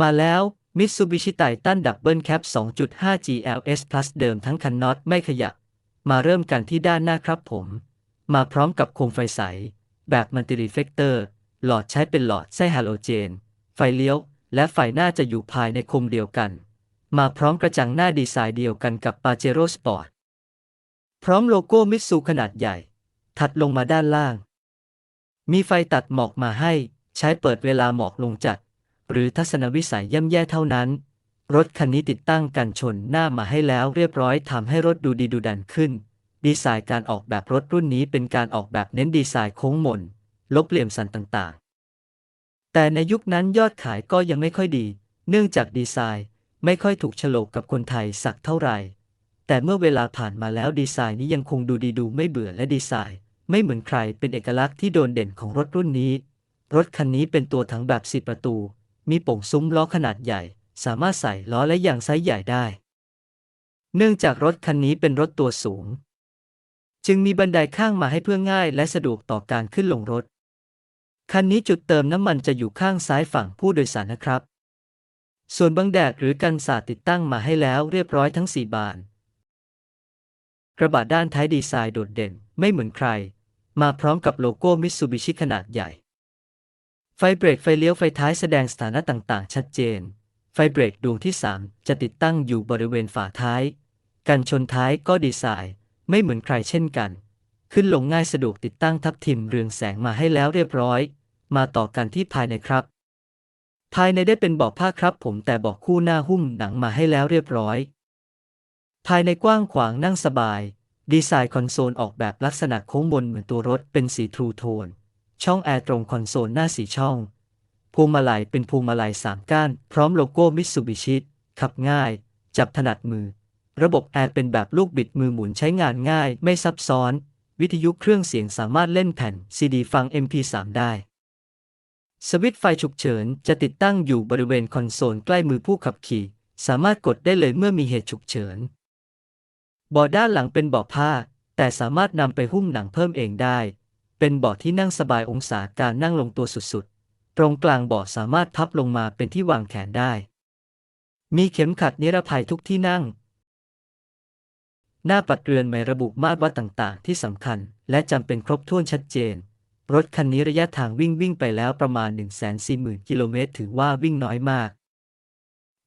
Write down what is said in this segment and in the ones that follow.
มาแล้ว Mitsubishi Titan Double Cab 2.5 GLS Plus เดิมทั้งคันน็อตไม่ขยับ มาเริ่มกันที่ด้านหน้าครับผม มาพร้อมกับโคมไฟใส แบบมัลติรีเฟกเตอร์ หลอดใช้เป็นหลอดไส้ฮาโลเจน ไฟเลี้ยว และไฟหน้าจะอยู่ภายในโคมเดียวกัน มาพร้อมกระจังหน้าดีไซน์เดียวกันกับ Pajero Sport พร้อมโลโก้มิตซูขนาดใหญ่ ถัดลงมาด้านล่าง มีไฟตัดหมอกมาให้ ใช้เปิดเวลาหมอกลงจัด หรือทัศนวิสัยย่ำแย่เท่านั้น รถคันนี้ติดตั้งกันชนหน้ามาให้แล้วเรียบร้อยทำให้รถดูดีดูดันขึ้น ดีไซน์การออกแบบรถรุ่นนี้เป็นการออกแบบเน้นดีไซน์โค้งมน ลบเหลี่ยมสันต่างๆ แต่ในยุคนั้นยอดขายก็ยังไม่ค่อยดี เนื่องจากดีไซน์ไม่ค่อยถูกโฉลกกับคนไทยสักเท่าไหร่ แต่เมื่อเวลาผ่านมาแล้วดีไซน์นี้ยังคงดูดีดูไม่เบื่อและดีไซน์ ไม่เหมือนใครเป็นเอกลักษณ์ที่โดดเด่นของรถรุ่นนี้ รถคันนี้เป็นตัวถังแบบสิประตู มีโป่งซุ้มล้อขนาดใหญ่ สามารถใส่ล้อและยางไซส์ใหญ่ได้ เนื่องจากรถคันนี้เป็นรถตัวสูง จึงมีบันไดข้างมาให้เพื่อง่ายและสะดวกต่อการขึ้นลงรถ คันนี้จุดเติมน้ำมันจะอยู่ข้างซ้ายฝั่งผู้โดยสารนะครับ ส่วนบังแดดหรือกันสาดติดตั้งมาให้แล้วเรียบร้อยทั้ง 4 บาน กระบะด้านท้ายดีไซน์โดดเด่นไม่เหมือนใคร มาพร้อมกับโลโก้มิตซูบิชิขนาดใหญ่ ไฟเบรกไฟเลี้ยวไฟท้ายแสดงสถานะต่างๆ ชัดเจน ไฟเบรกดวงที่ 3 จะติดตั้งอยู่บริเวณฝาท้าย กันชนท้ายก็ดีไซน์ ไม่เหมือนใครเช่นกัน ขึ้นลงง่ายสะดวกติดตั้งทับทิมเรืองแสงมาให้แล้วเรียบร้อย มาต่อกันที่ภายในครับ ภายในได้เป็นเบาะผ้าครับ ผมแต่เบาะคู่หน้าหุ้มหนังมาให้แล้วเรียบร้อย ภายในกว้างขวางนั่งสบาย ดีไซน์คอนโซลออกแบบลักษณะโค้งบนเหมือนตัวรถเป็นสีทรูโทน ช่องแอร์ตรงคอนโซลหน้าสีช่องพวงมาลัยเป็นพวงมาลัยสามก้าน พร้อมโลโก้มิตซูบิชิขับง่าย จับถนัดมือ ระบบแอร์เป็นแบบลูกบิดมือหมุนใช้งานง่าย ไม่ซับซ้อน วิทยุเครื่องเสียงสามารถเล่นแผ่นซีดีฟัง MP3 ได้สวิตช์ไฟฉุกเฉินจะติดตั้งอยู่บริเวณคอนโซลใกล้มือผู้ขับขี่ สามารถกดได้เลยเมื่อมีเหตุฉุกเฉินเบาะด้านหลังเป็นเบาะผ้า แต่สามารถนำไปหุ้มหนังเพิ่มเองได้ เป็นเบาะที่นั่งสบายองศาการนั่งลงตัวสุดๆ ตรงกลางเบาะสามารถพับลงมาเป็นที่วางแขนได้ มีเข็มขัดนิรภัยทุกที่นั่ง หน้าปัดเรือนไม่ระบุมาตรวัดต่างๆ ที่สำคัญ และจำเป็นครบถ้วนชัดเจน รถคันนี้ระยะทางวิ่งวิ่งไปแล้วประมาณ 140,000 กิโลเมตรถือว่าวิ่งน้อยมาก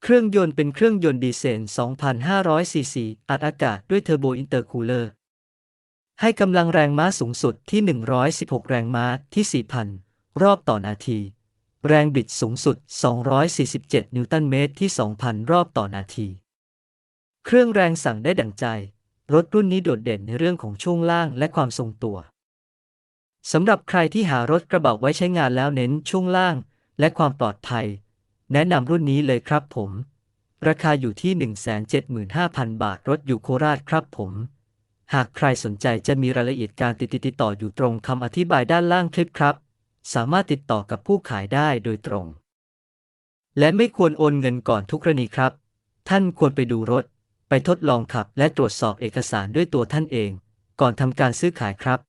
เครื่องยนต์เป็นเครื่องยนต์ดีเซล 2,500 ซีซี อัดอากาศด้วยเทอร์โบอินเตอร์คูลเลอร์ ให้กำลังแรงม้าสูงสุดที่ 116 แรงม้าที่ 4,000 รอบต่อนาที แรงบิดสูงสุด 247 นิวตันเมตรที่ 2,000 รอบต่อนาที เครื่องแรงสั่งได้ดังใจ รถรุ่นนี้โดดเด่นในเรื่องของช่วงล่างและความทรงตัวสำหรับใครที่หารถกระบะไว้ใช้งานแล้วเน้นช่วงล่างและความปลอดภัย แนะนำรุ่นนี้เลยครับผม ราคาอยู่ที่ 175,000 บาทรถอยู่โคราชครับผม หากใครสนใจจะมีรายละเอียดการติดติดต่ออยู่ตรงคำอธิบายด้านล่างคลิปครับ สามารถติดต่อกับผู้ขายได้โดยตรง และไม่ควรโอนเงินก่อนทุกกรณีครับ ท่านควรไปดูรถ ไปทดลองขับ และตรวจสอบเอกสารด้วยตัวท่านเอง ก่อนทำการซื้อขายครับ